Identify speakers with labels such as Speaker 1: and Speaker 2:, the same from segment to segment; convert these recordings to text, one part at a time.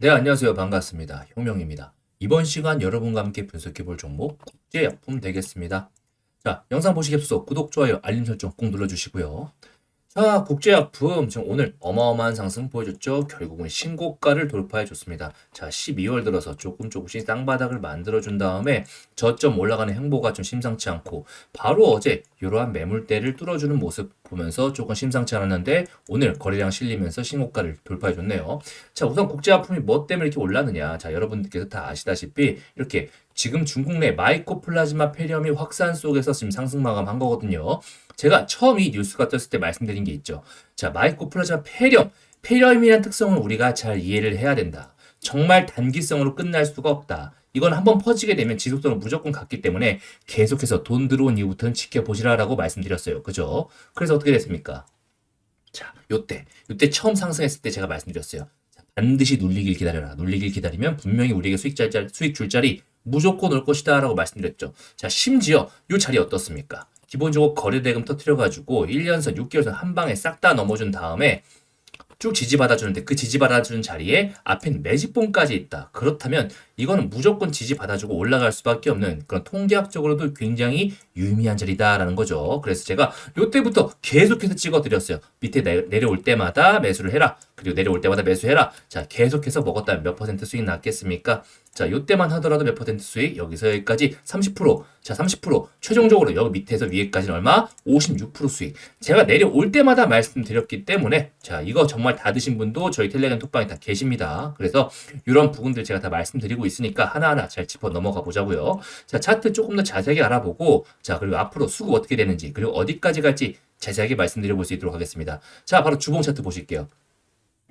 Speaker 1: 네, 안녕하세요. 반갑습니다. 혁명입니다. 이번 시간 여러분과 함께 분석해 볼 종목 국제약품 되겠습니다. 자, 영상 앞서 구독, 좋아요, 알림 설정 꼭 눌러주시고요. 자, 국제약품 지금 오늘 어마어마한 상승 보여줬죠. 결국은 신고가를 돌파해 줬습니다. 자, 12월 들어서 조금 조금씩 땅바닥을 만들어준 다음에 저점 올라가는 행보가 좀 심상치 않고 바로 어제 이러한 매물대를 뚫어주는 모습 보면서 조금 심상치 않았는데 오늘 거래량 실리면서 신고가를 돌파해 줬네요. 자, 우선 국제화품이 뭐 때문에 이렇게 올랐느냐. 자, 여러분들께서 다 아시다시피 이렇게 지금 중국 내 마이코플라즈마 폐렴이 확산 속에서 지금 상승 마감한 거거든요. 제가 처음 이 뉴스가 떴을 때 말씀드린 게 있죠. 자, 마이코플라즈마 폐렴. 폐렴이라는 특성을 우리가 잘 이해를 해야 된다. 정말 단기성으로 끝날 수가 없다. 이건 한번 퍼지게 되면 지속성을 무조건 갖기 때문에 계속해서 돈 들어온 이후부터는 지켜보시라라고 말씀드렸어요. 그죠? 그래서 어떻게 됐습니까? 자, 요때, 요때 처음 상승했을 때 제가 말씀드렸어요. 자, 반드시 눌리길 기다려라. 눌리길 기다리면 분명히 우리에게 수익 잘, 잘- 수익 줄 자리 무조건 올 것이다 라고 말씀드렸죠. 자, 심지어 요 자리 어떻습니까? 기본적으로 거래대금 터트려가지고 1년선, 6개월선 한 방에 싹 다 넘어준 다음에 쭉 지지받아주는데 그 지지받아주는 자리에 앞엔 매집봉까지 있다. 그렇다면 이거는 무조건 지지받아주고 올라갈 수밖에 없는 그런 통계학적으로도 굉장히 유의미한 자리다라는 거죠. 그래서 제가 요때부터 계속해서 찍어드렸어요. 밑에 내, 내려올 때마다 매수를 해라. 그리고 내려올 때마다 매수해라. 자, 계속해서 먹었다면 몇 퍼센트 수익 났겠습니까? 자, 요때만 하더라도 몇 퍼센트 수익, 여기서 여기까지 30%, 자, 30%, 최종적으로 여기 밑에서 위에까지는 얼마? 56% 수익. 제가 내려올 때마다 말씀드렸기 때문에, 자, 이거 정말 다 드신 분도 저희 텔레그램 톡방에 다 계십니다. 그래서 이런 부분들 제가 다 말씀드리고 있으니까 하나하나 잘 짚어 넘어가 보자고요. 자, 차트 조금 더 자세하게 알아보고, 자, 그리고 앞으로 수급 어떻게 되는지, 그리고 어디까지 갈지 자세하게 말씀드려 볼 수 있도록 하겠습니다. 자, 바로 주봉 차트 보실게요.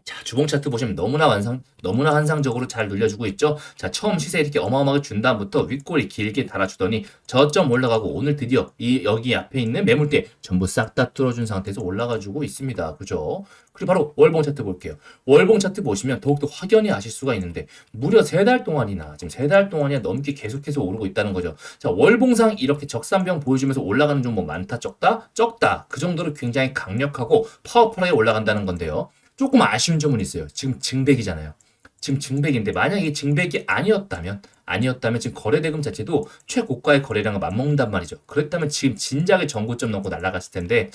Speaker 1: 자, 주봉 차트 보시면 너무나 완성, 너무나 환상적으로 잘 눌려주고 있죠. 자, 처음 시세 이렇게 어마어마하게 준 다음부터 윗골이 길게 달아주더니 저점 올라가고 오늘 드디어 이 여기 앞에 있는 매물대 전부 싹 다 뚫어준 상태에서 올라가지고 있습니다. 그죠? 그리고 바로 월봉 차트 볼게요. 월봉 차트 보시면 더욱더 확연히 아실 수가 있는데 무려 세 달 동안이나 지금 세 달 동안이나 넘게 계속해서 오르고 있다는 거죠. 자, 월봉상 이렇게 적산병 보여주면서 올라가는 종목 많다, 적다? 적다. 그 정도로 굉장히 강력하고 파워풀하게 올라간다는 건데요. 조금 아쉬운 점은 있어요. 지금 증백이잖아요. 지금 증백인데 만약에 증백이 아니었다면 아니었다면 지금 거래대금 자체도 최고가의 거래량을 맞먹는단 말이죠. 그랬다면 지금 진작에 전고점 넘고 날아갔을 텐데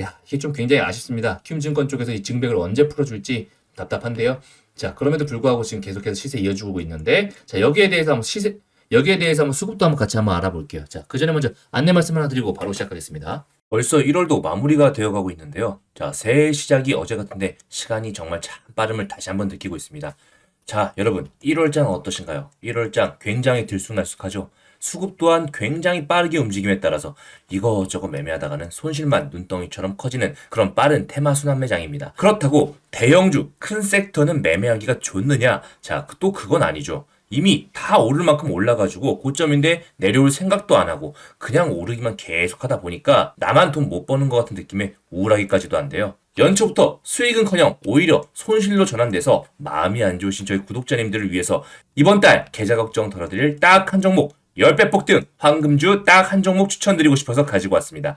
Speaker 1: 야 이게 좀 굉장히 아쉽습니다. 큐움증권 쪽에서 이 증백을 언제 풀어줄지 답답한데요. 자 그럼에도 불구하고 지금 계속해서 시세 이어주고 있는데 자 여기에 대해서 한번 시세 여기에 대해서 한번 수급도 한번 같이 한번 알아볼게요. 자 그 전에 먼저 안내 말씀 하나 드리고 바로 시작하겠습니다. 벌써 1월도 마무리가 되어가고 있는데요. 자, 새해 시작이 어제 같은데 시간이 정말 참 빠름을 다시 한번 느끼고 있습니다. 자, 여러분, 1월장 어떠신가요? 1월장 굉장히 들쑥날쑥하죠? 수급 또한 굉장히 빠르게 움직임에 따라서 이거저거 매매하다가는 손실만 눈덩이처럼 커지는 그런 빠른 테마 순환 매장입니다. 그렇다고 대형주, 큰 섹터는 매매하기가 좋느냐? 자, 또 그건 아니죠. 이미 다 오를 만큼 올라가지고 고점인데 내려올 생각도 안 하고 그냥 오르기만 계속 하다 보니까 나만 돈 못 버는 것 같은 느낌에 우울하기까지도 한데요. 연초부터 수익은커녕 오히려 손실로 전환돼서 마음이 안 좋으신 저희 구독자님들을 위해서 이번 달 계좌 걱정 덜어드릴 딱 한 종목 10배 폭등 황금주 딱 한 종목 추천드리고 싶어서 가지고 왔습니다.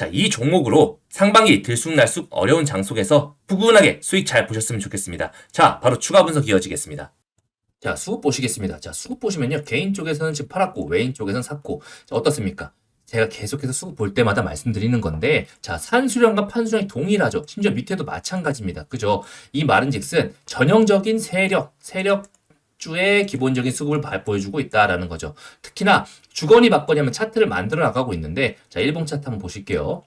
Speaker 1: 자, 이 종목으로 상반기 들쑥날쑥 어려운 장 속에서 푸근하게 수익 잘 보셨으면 좋겠습니다. 자, 바로 추가 분석 이어지겠습니다. 자, 수급 보시겠습니다. 자, 수급 보시면요. 개인 쪽에서는 지금 팔았고, 외인 쪽에서는 샀고, 자, 어떻습니까? 제가 계속해서 수급 볼 때마다 말씀드리는 건데, 자, 산수량과 판수량이 동일하죠. 심지어 밑에도 마찬가지입니다. 그죠? 이 말은 즉슨 전형적인 세력, 세력 주의 기본적인 수급을 보여주고 있다라는 거죠. 특히나 주거니 받거니 하면 차트를 만들어 나가고 있는데 자 일봉 차트 한번 보실게요.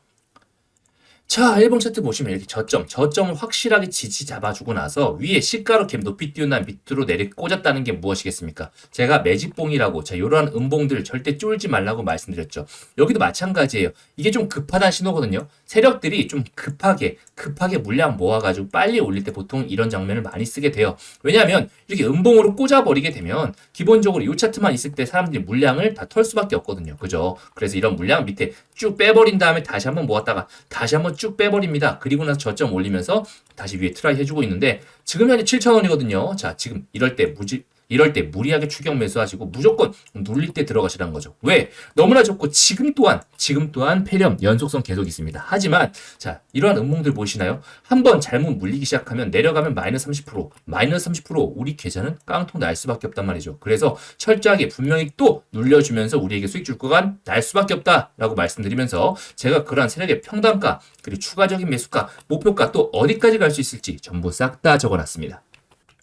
Speaker 1: 자, 일봉 차트 보시면 이렇게 저점, 저점을 확실하게 지지 잡아주고 나서 위에 시가로 갭 높이 다음 밑으로 내리 꽂았다는 게 무엇이겠습니까? 제가 매집봉이라고, 자, 이러한 음봉들 절대 쫄지 말라고 말씀드렸죠. 여기도 마찬가지예요. 이게 좀 급하다는 신호거든요. 세력들이 좀 급하게, 급하게 물량 모아가지고 빨리 올릴 때 보통 이런 장면을 많이 쓰게 돼요. 왜냐하면 이렇게 음봉으로 꽂아버리게 되면 기본적으로 이 차트만 있을 때 사람들이 물량을 다 털 수밖에 없거든요. 그죠? 그래서 이런 물량 밑에 쭉 빼버린 다음에 다시 한번 모았다가 다시 한번 쭉 빼버립니다. 그리고 나서 저점 올리면서 다시 위에 트라이 해주고 있는데 지금 현재 7,000원이거든요. 자, 지금 이럴 때 무지 이럴 때 무리하게 추격 매수하시고 무조건 눌릴 때 들어가시라는 거죠. 왜? 너무나 좋고 지금 또한 지금 또한 폐렴 연속성 계속 있습니다. 하지만 자 이러한 음몽들 보시나요? 한번 잘못 물리기 시작하면 내려가면 마이너스 30% 마이너스 30% 우리 계좌는 깡통 날 수밖에 없단 말이죠. 그래서 철저하게 분명히 또 눌려주면서 우리에게 수익 줄 거간 날 수밖에 없다라고 말씀드리면서 제가 그러한 세력의 평단가 그리고 추가적인 매수가 목표가 또 어디까지 갈 수 있을지 전부 싹 다 적어놨습니다.